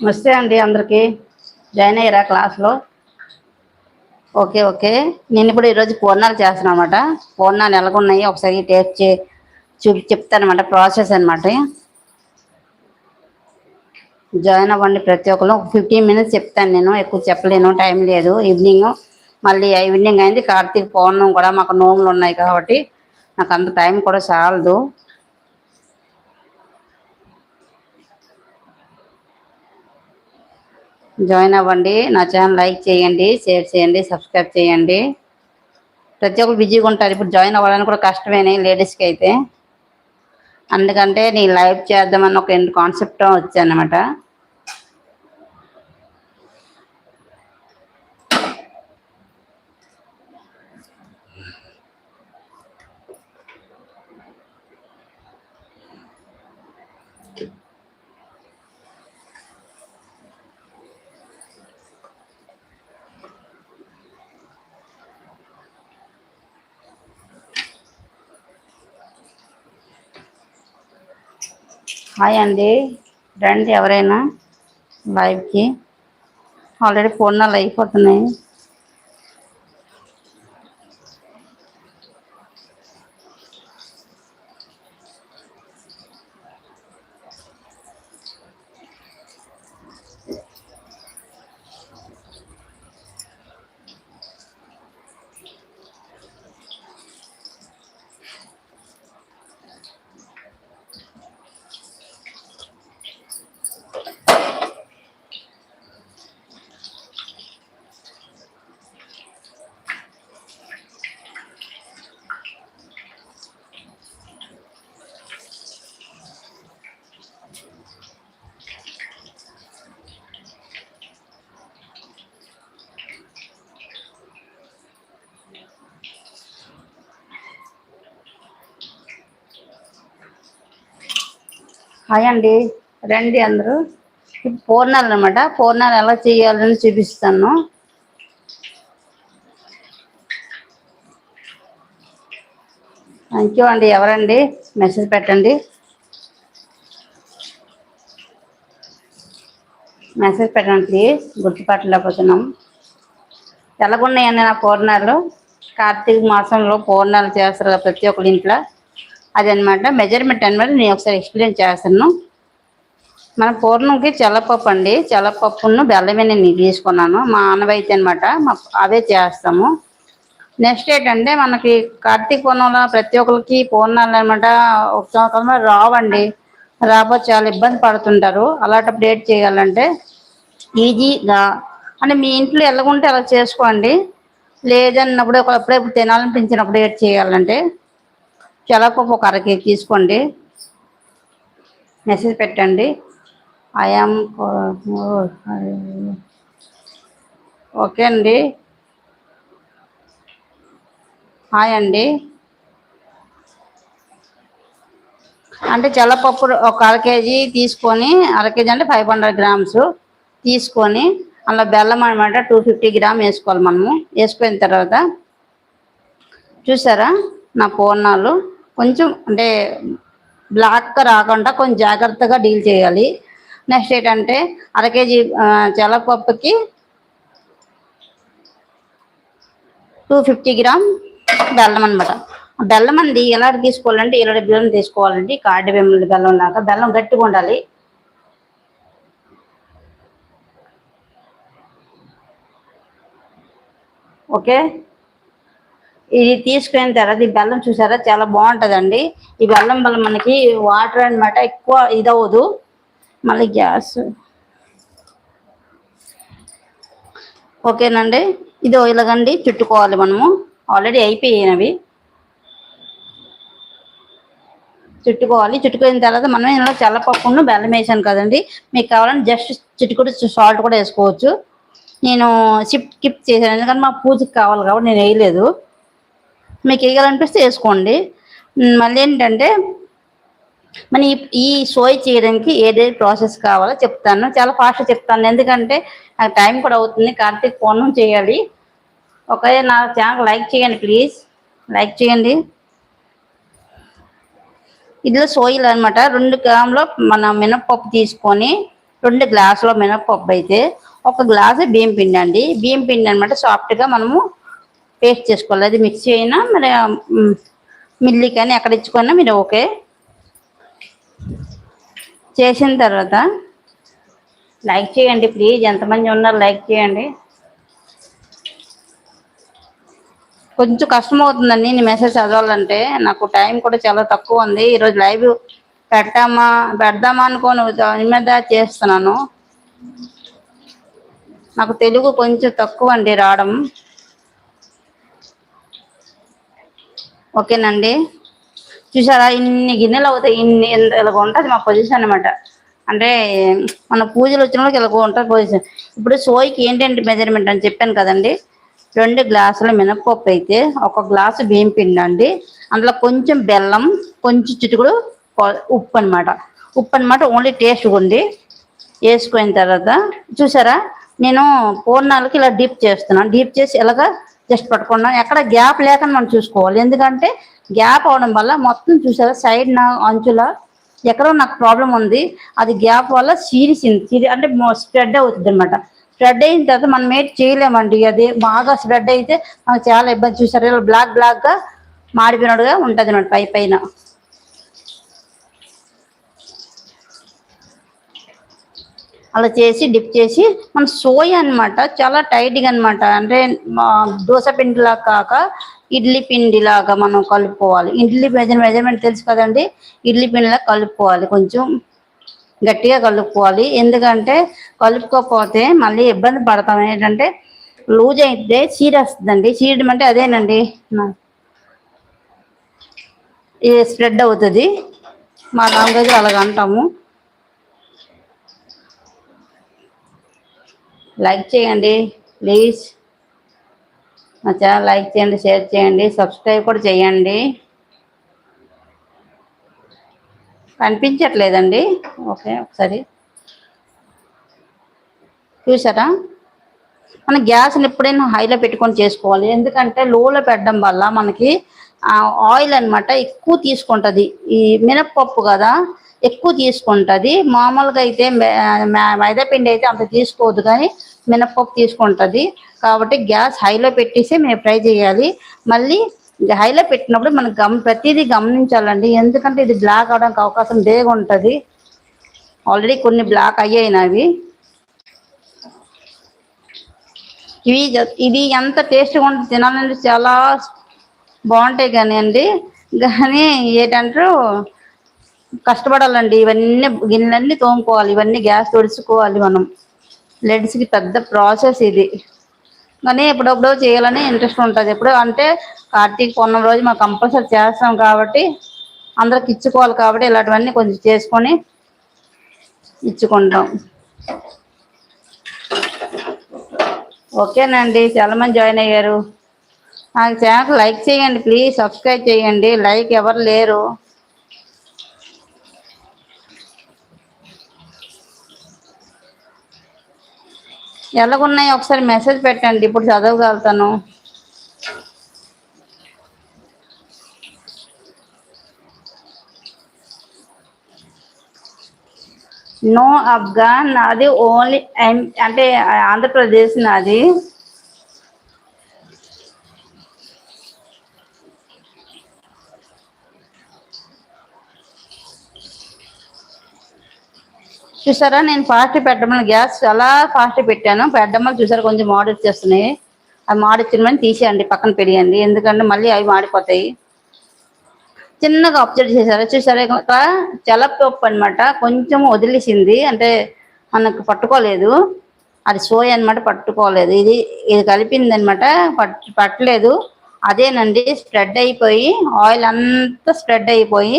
నమస్తే అండి అందరికీ. జాయిన్ అయ్యారా క్లాస్లో ఓకే ఓకే. నేను ఇప్పుడు ఈరోజు పూర్ణాలు చేస్తాను అనమాట పూర్ణాలు ఎలాగున్నాయి? ఒకసారి టేస్ట్ చే చూపి చెప్తాను అనమాట ప్రాసెస్ అనమాట జాయిన్ అవ్వండి ప్రతి ఒక్కరు ఒక ఫిఫ్టీన్ మినిట్స్ చెప్తాను నేను. ఎక్కువ చెప్పలేను. టైం లేదు. ఈవినింగ్ మళ్ళీ ఈవినింగ్ అయింది. కార్తీక పౌర్ణం కూడా మాకు నోములు ఉన్నాయి కాబట్టి నాకు అంత టైం కూడా చాలదు. జాయిన్ అవ్వండి. నా ఛానల్ లైక్ చేయండి షేర్ చేయండి సబ్స్క్రైబ్ చేయండి. ప్రతి ఒక్కరు బిజీగా ఉంటారు. ఇప్పుడు జాయిన్ అవ్వడానికి కూడా కష్టమేనే లేడీస్కి అయితే. అందుకంటే నేను లైవ్ చేద్దామని ఒక కాన్సెప్ట్ వచ్చానమాట హాయ్ అండి రండి ఎవరైనా? లైవ్కి ఆల్రెడీ ఫోన్ ఫోన్లు అయిపోతున్నాయి. హాయ్ అండి. రండి అందరూ. ఇప్పుడు పూర్ణాలు అనమాట పూర్ణాలు ఎలా చేయాలని చూపిస్తాను. థ్యాంక్ యూ అండి. ఎవరండి? మెసేజ్ పెట్టండి. మెసేజ్ పెట్టండి ప్లీజ్. గుర్తుపట్టలేకపోతున్నాం ఎలాగున్నాయండి నా పూర్ణాలు? కార్తీక మాసంలో పూర్ణాలు చేస్తారు ప్రతి ఒక్కరి ఇంట్లో. అదనమాట. మెజర్మెంట్ అనమాట నేను ఒకసారి ఎక్స్ప్లెయిన్ చేస్తాను. మన పూర్ణంకి చల్లపప్పు అండి. చల్లపప్పును బెల్లమే నేను తీసుకున్నాను. మా ఆనవైతే అనమాట మా అవే చేస్తాము. నెక్స్ట్ ఏంటంటే మనకి కార్తీక పూర్ణంలో ప్రతి ఒక్కరికి పూర్ణాలు అనమాట ఒక సంవత్సరంలో రావండి. రాబోతే చాలా ఇబ్బంది పడుతుంటారు. అలాంటప్పుడు డేట్ చేయాలంటే ఈజీగా అంటే మీ ఇంట్లో ఎలాగుంటే అలా చేసుకోండి. లేదన్నప్పుడు ఒకప్పుడే తినాలనిపించినప్పుడు ఏట్ చేయాలంటే చెలపప్పు ఒక అర కేజీ తీసుకోండి. మెసేజ్ పెట్టండి. ఐఎమ్ ఓకే అండి. హాయ్ అండి. అంటే చల్లపప్పు ఒక అర కేజీ తీసుకొని అర కేజీ అంటే ఫైవ్ హండ్రెడ్ గ్రామ్స్ తీసుకొని అలా బెల్లం అనమాట టూ ఫిఫ్టీ గ్రామ్ వేసుకోవాలి మనము. వేసుకున్న తర్వాత చూసారా నా పూర్ణాలు? కొంచెం అంటే బ్లాక్గా రాకుండా కొంచెం జాగ్రత్తగా డీల్ చేయాలి. నెక్స్ట్ ఏంటంటే అర కేజీ తెల్లపప్పుకి టూ ఫిఫ్టీ గ్రామ్ బెల్లం అనమాట బెల్లం అండి ఎలా తీసుకోవాలంటే ఇరవై బెల్లం తీసుకోవాలండి కాడి బెమ్మల బెల్లం లాగా బెల్లం గట్టిగా ఉండాలి. ఓకే? ఇది తీసుకున్న తర్వాత ఈ బెల్లం చూసారా? చాలా బాగుంటుందండి. ఈ బెల్లం వల్ల మనకి వాటర్ అనమాట ఎక్కువ ఇదవ్వదు. మళ్ళీ గ్యాస్. ఓకేనండి? ఇది ఇలాగండి చుట్టుకోవాలి మనము. ఆల్రెడీ అయిపోయినవి. చుట్టుకోవాలి. చుట్టుకున్న తర్వాత మనం ఇందులో చల్లపప్పును బెల్లం వేసాను కదండి. మీకు కావాలంటే జస్ట్ చిట్టుకుడు సాల్ట్ కూడా వేసుకోవచ్చు. నేను షిఫ్ట్ కిప్ చేశాను. ఎందుకంటే మా పూజకి కావాలి కాబట్టి నేను వేయలేదు. మీకు వేయాలనిపిస్తే వేసుకోండి మళ్ళీ ఏంటంటే మన ఈ ఈ సోయ్ చేయడానికి ఏదైతే ప్రాసెస్ కావాలో చెప్తాను. చాలా ఫాస్ట్గా చెప్తాను. ఎందుకంటే నాకు టైం కూడా అవుతుంది. కార్తీక్ ఫోన్ చేయాలి. ఒకవేళ నా ఛానల్ లైక్ చేయండి ప్లీజ్. లైక్ చేయండి. ఇది సోయిల్ అనమాట రెండు గ్రాములు మన మినప్పప్పు తీసుకొని రెండు గ్లాసులో మినప్పప్పు అయితే ఒక గ్లాసు బియ్యం పిండి అండి. బియ్యం పిండి అనమాట సాఫ్ట్గా మనము పేస్ట్ చేసుకోవాలి. అది మిక్సీ అయినా మరి మ్, మిల్లీ కానీ ఎక్కడ ఇచ్చుకున్నా మీరు ఓకే. చేసిన తర్వాత లైక్ చేయండి ప్లీజ్. ఎంతమంది ఉన్నారు లైక్ చేయండి. కొంచెం కష్టం అవుతుందండి నేను మెసేజ్ చదవాలంటే. నాకు టైం కూడా చాలా తక్కువ ఉంది. ఈరోజు లైవ్ పెట్టామా పెడదామా అనుకోని. మీద చేస్తున్నాను. నాకు తెలుగు కొంచెం తక్కువ అండి రావడం. ఓకేనండి. చూసారా ఇన్ని గిన్నెలు అవుతాయి ఇన్ని ఇలాగ ఉంటుంది మా పొజిషన్ అనమాట అంటే మన పూజలు వచ్చిన వాళ్ళకి ఇలాగ ఉంటుంది పొజిషన్ ఇప్పుడు సోయికి ఏంటంటే మెజర్మెంట్ అని చెప్పాను కదండి. రెండు గ్లాసుల మినపప్పు అయితే ఒక గ్లాసు బియ్యం పిండి అండి. అందులో కొంచెం బెల్లం కొంచెం చిటుకుడు ఉప్పు అనమాట ఉప్పు అనమాట ఓన్లీ టేస్ట్గా ఉంది. వేసుకున్న తర్వాత చూసారా నేను పూర్ణాలకి ఇలా డీప్ చేస్తున్నాను. డీప్ చేసి ఇలాగా జస్ట్ పట్టుకున్నాం. ఎక్కడ గ్యాప్ లేకుండా మనం చూసుకోవాలి. ఎందుకంటే గ్యాప్ అవడం వల్ల మొత్తం చూసారా సైడ్ నా అంచుల ఎక్కడో నాకు ప్రాబ్లం ఉంది. అది గ్యాప్ వల్ల సీరిసింది. సీరి అంటే స్ప్రెడ్ అవుతుంది అనమాట స్ప్రెడ్ అయిన తర్వాత మనం ఏంటి చేయలేమండి. అది బాగా స్ప్రెడ్ అయితే మనకు చాలా ఇబ్బంది. చూసారు ఇలా బ్లాక్ బ్లాక్గా మాడిపోయినట్టుగా ఉంటుంది అనమాట పై పైన. అలా చేసి డిప్ చేసి మన సోయా అన్నమాట చాలా టైట్గా అనమాట అంటే మా దోశ పిండిలా కాక ఇడ్లీ పిండిలాగా మనం కలుపుకోవాలి. ఇడ్లీ మెజర్ మెజర్మెంట్ తెలుసు కదండి? ఇడ్లీ పిండిలా కలుపుకోవాలి కొంచెం. గట్టిగా కలుపుకోవాలి. ఎందుకంటే కలుపుకోకపోతే మళ్ళీ ఇబ్బంది పడతాం. ఏంటంటే లూజ్ అయితే చీరేస్తుందండి చీరడం అంటే అదేనండి? స్ప్రెడ్ అవుతుంది. మా లాంగ్వేజ్ అలాగ అంటాము. లైక్ చేయండి ప్లీజ్. మా ఛానల్ లైక్ చేయండి షేర్ చేయండి సబ్స్క్రైబ్ కూడా చేయండి. కనిపించట్లేదండి. ఓకే ఒకసారి. చూసారా? మన గ్యాస్ని ఎప్పుడైనా హైలో పెట్టుకొని చేసుకోవాలి. ఎందుకంటే లోలో పెట్టడం వల్ల మనకి ఆయిల్ అన్నమాట ఎక్కువ తీసుకుంటుంది. ఈ మినప్పప్పు కదా ఎక్కువ తీసుకుంటుంది. మామూలుగా అయితే మైదాపిండి అయితే అంత తీసుకోవద్దు కానీ మినప్పప్పు తీసుకుంటుంది. కాబట్టి గ్యాస్ హైలో పెట్టేసి మేము ఫ్రై చేయాలి. మళ్ళీ హైలో పెట్టినప్పుడు మనం గమ ప్రతిదీ గమనించాలండి. ఎందుకంటే ఇది బ్లాక్ అవడానికి అవకాశం బేగా ఉంటుంది ఆల్రెడీ కొన్ని బ్లాక్ అయ్యాయి నావి ఇవి ఇది ఎంత టేస్ట్గా ఉంటుంది తినాలంటే చాలా బాగుంటాయి కానీ అండి కానీ ఏంటంటారు కష్టపడాలండి. ఇవన్నీ గిన్నెలన్నీ తోముకోవాలి. ఇవన్నీ గ్యాస్ తుడుచుకోవాలి మనం. లెడ్స్కి పెద్ద ప్రాసెస్ ఇది. కానీ ఎప్పుడప్పుడు చేయాలని ఇంట్రెస్ట్ ఉంటుంది. ఎప్పుడు అంటే కార్తీక పౌర్ణమి రోజు మనం కంపల్సరీ చేస్తాం కాబట్టి అందరికి ఇచ్చుకోవాలి కాబట్టి ఇలాంటివన్నీ కొంచెం చేసుకొని ఇచ్చుకుంటాం. ఓకేనండి. చాలా మంది జాయిన్ అయ్యారు. నాకు ఛానల్ లైక్ చేయండి. ప్లీజ్ సబ్స్క్రైబ్ చేయండి. లైక్ ఎవరు లేరు. ఎలాగున్నాయి? ఒకసారి మెసేజ్ పెట్టండి. ఇప్పుడు చదవగలుగుతాను. నో అఫ్ఘాన్ నాది ఓన్లీ అంటే ఆంధ్రప్రదేశ్ నాది. చూసారా? నేను ఫాస్ట్ పెట్టమని గ్యాస్ చాలా ఫాస్ట్ పెట్టాను. పెట్టమని చూసారా? కొంచెం మాడి వచ్చేస్తున్నాయి అది మాడి తీసేయండి పక్కన పెడియండి ఎందుకంటే మళ్ళీ అవి మాడిపోతాయి. చిన్నగా అబ్జర్వ్ చేశారు? చూసారా? ఇక్కడ అనమాట కొంచెం వదిలేసింది. అంటే మనకు పట్టుకోలేదు. అది సోయ అన్నమాట పట్టుకోలేదు. ఇది ఇది కలిపింది అనమాట పట్టు పట్టలేదు. అదేనండి స్ప్రెడ్ అయిపోయి ఆయిల్ అంతా స్ప్రెడ్ అయిపోయి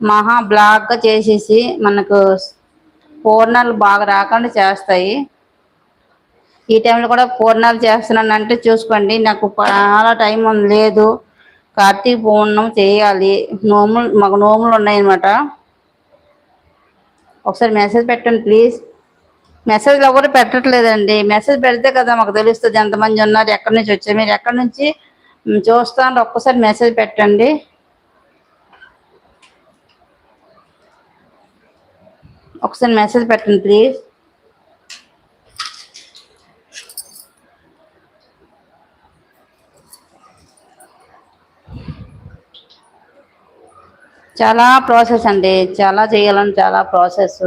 మహా బ్లాక్గా చేసేసి మనకు పూర్ణాలు బాగా రాకుండా చేస్తాయి. ఈ టైంలో కూడా పూర్ణాలు చేస్తున్నాను అంటే చూసుకోండి నాకు చాలా టైం ఉంది లేదు. కార్తీక పూర్ణం చేయాలి. నోములు మాకు నోములు ఉన్నాయన్నమాట. ఒకసారి మెసేజ్ పెట్టండి ప్లీజ్ మెసేజ్ ఎవరు పెట్టట్లేదండి. మెసేజ్ పెడితే కదా మాకు తెలుస్తుంది ఎంతమంది ఉన్నారు ఎక్కడి నుంచి వచ్చారు మీరు ఎక్కడి నుంచి? చూస్తాను ఒక్కసారి మెసేజ్ పెట్టండి. ఒకసారి మెసేజ్ పెట్టండి ప్లీజ్ చాలా ప్రాసెస్ అండి. చాలా చేయాలని చాలా ప్రాసెస్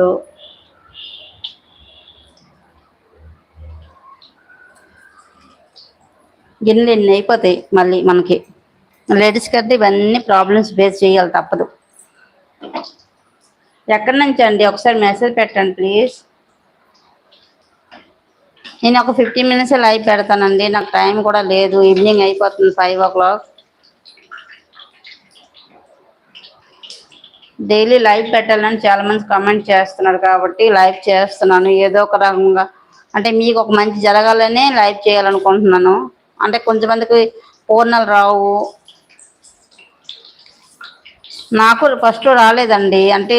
గిన్నెలు ఎన్ని అయిపోతాయి మళ్ళీ మనకి? లేడీస్కి అయితే ఇవన్నీ ప్రాబ్లమ్స్ ఫేస్ చేయాలి తప్పదు. ఎక్కడి నుంచి అండి? ఒకసారి మెసేజ్ పెట్టండి ప్లీజ్ నేను ఒక ఫిఫ్టీన్ మినిట్స్ లైవ్ పెడతానండి. నాకు టైం కూడా లేదు. ఈవినింగ్ అయిపోతుంది five o'clock daily live పెట్టాలని చాలా మంది కామెంట్ చేస్తున్నారు కాబట్టి లైవ్ చేస్తున్నాను. ఏదో ఒక రకంగా. అంటే మీకు ఒక మంచి జరగాలని లైవ్ చేయాలనుకుంటున్నాను. అంటే కొంతమందికి పూర్ణాలు రావు. నాకు ఫస్ట్ రాలేదండి. అంటే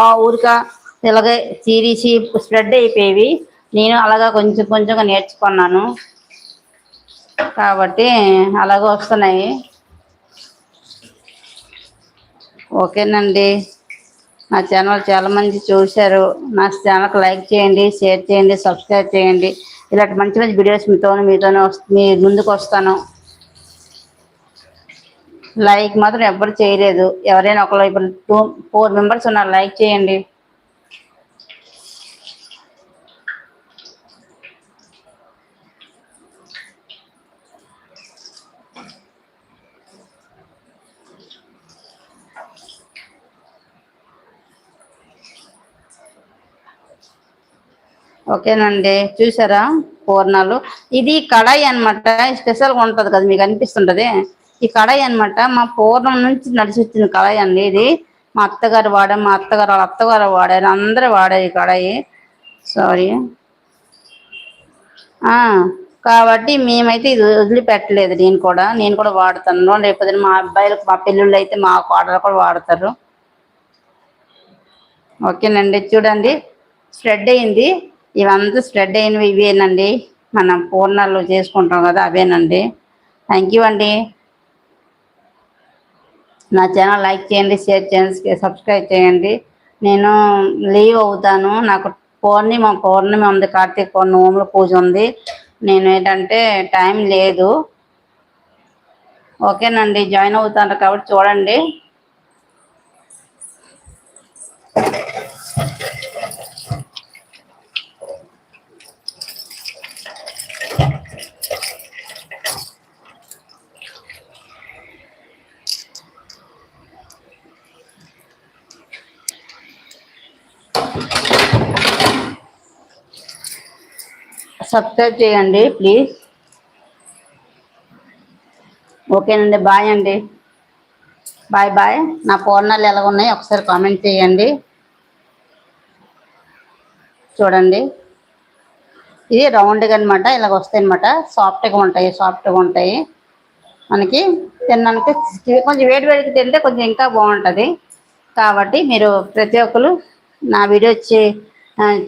ఆ ఊరిక ఇలాగే సిరీసి స్ప్రెడ్ అయిపోయేవి. నేను అలాగా కొంచెం కొంచెంగా నేర్చుకున్నాను. కాబట్టి అలాగే వస్తున్నాయి. ఓకేనండి. నా ఛానల్ చాలా మంది చూశారు. నా ఛానల్కి లైక్ చేయండి షేర్ చేయండి సబ్స్క్రైబ్ చేయండి. ఇలాంటి మంచి మంచి వీడియోస్ మీతో మీతోనే మీ ముందుకు వస్తాను. లైక్ మాత్రం ఎవ్వరు చేయలేదు. ఎవరైనా ఒకరు ఇప్పుడు టూ ఫోర్ మెంబర్స్ ఉన్నారు. లైక్ చేయండి. ఓకేనండి. చూసారా? పూర్ణాలు. ఇది కడాయి అనమాట స్పెషల్గా ఉంటుంది కదా మీకు అనిపిస్తుంటుంది? ఈ కడాయి అనమాట మా పూర్ణం నుంచి నడిచి వచ్చిన కడాయి అండి ఇది. మా అత్తగారు వాడారు మా అత్తగారు వాళ్ళ అత్తగారు వాడారు. అందరూ వాడారు ఈ కడాయి. సారీ కాబట్టి మేమైతే ఇది వదిలిపెట్టలేదు నేను కూడా. నేను కూడా వాడతాను. లేకపోతే మా అబ్బాయిలకు మా పెళ్ళిళ్ళు అయితే మా కోడలు కూడా వాడతారు. ఓకేనండి. చూడండి. స్ప్రెడ్ అయింది. ఇవంతా స్ప్రెడ్ అయినవి ఇవేనండి. మనం పూర్ణాలు చేసుకుంటాం కదా అవేనండి. థ్యాంక్ యూ అండి. నా ఛానల్ లైక్ చేయండి షేర్ చేయండి సబ్స్క్రైబ్ చేయండి. నేను లీవ్ అవుతాను. నాకు పౌర్ణిమ పౌర్ణమి ఉంది కార్తీక పౌర్ణమి పూజ ఉంది. నేను ఏంటంటే టైం లేదు. ఓకేనండి జాయిన్ అవుతాను కాబట్టి చూడండి. సబ్స్క్రైబ్ చేయండి ప్లీజ్ ఓకేనండి బాయ్ అండి. బాయ్ బాయ్ నా పూర్ణాలు ఎలా ఉన్నాయి ఒకసారి కామెంట్ చేయండి. చూడండి. ఇది రౌండ్గా అనమాట ఇలాగ వస్తాయి అనమాట సాఫ్ట్గా ఉంటాయి సాఫ్ట్గా ఉంటాయి. మనకి తినడానికి కొంచెం వేడి వేడికి తింటే కొంచెం ఇంకా బాగుంటుంది. కాబట్టి మీరు ప్రతి ఒక్కరు నా వీడియో వచ్చి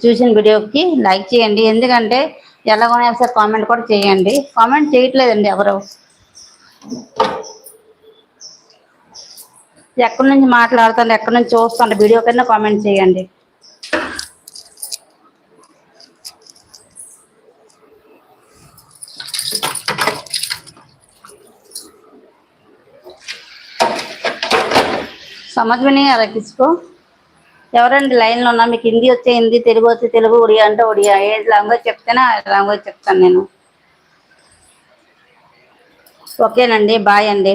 చూసిన వీడియోకి లైక్ చేయండి ఎందుకంటే ఎలాగోనే ఒకసారి కామెంట్ కూడా చేయండి కామెంట్ చేయట్లేదండి ఎవరు ఎక్కడి నుంచి మాట్లాడుతాను ఎక్కడి నుంచి చూస్తాను వీడియో కన్నా కామెంట్ చేయండి समझ में नहीं आ रहा किसको ఎవరండి లైన్లో ఉన్నా? మీకు హిందీ వచ్చే హిందీ తెలుగు వచ్చే తెలుగు ఒడియా అంటే ఒడియా. ఏ లాంగ్వేజ్ చెప్తేనే ఆ లాంగ్వేజ్ చెప్తాను నేను. ఓకేనండి బాయ్ అండి.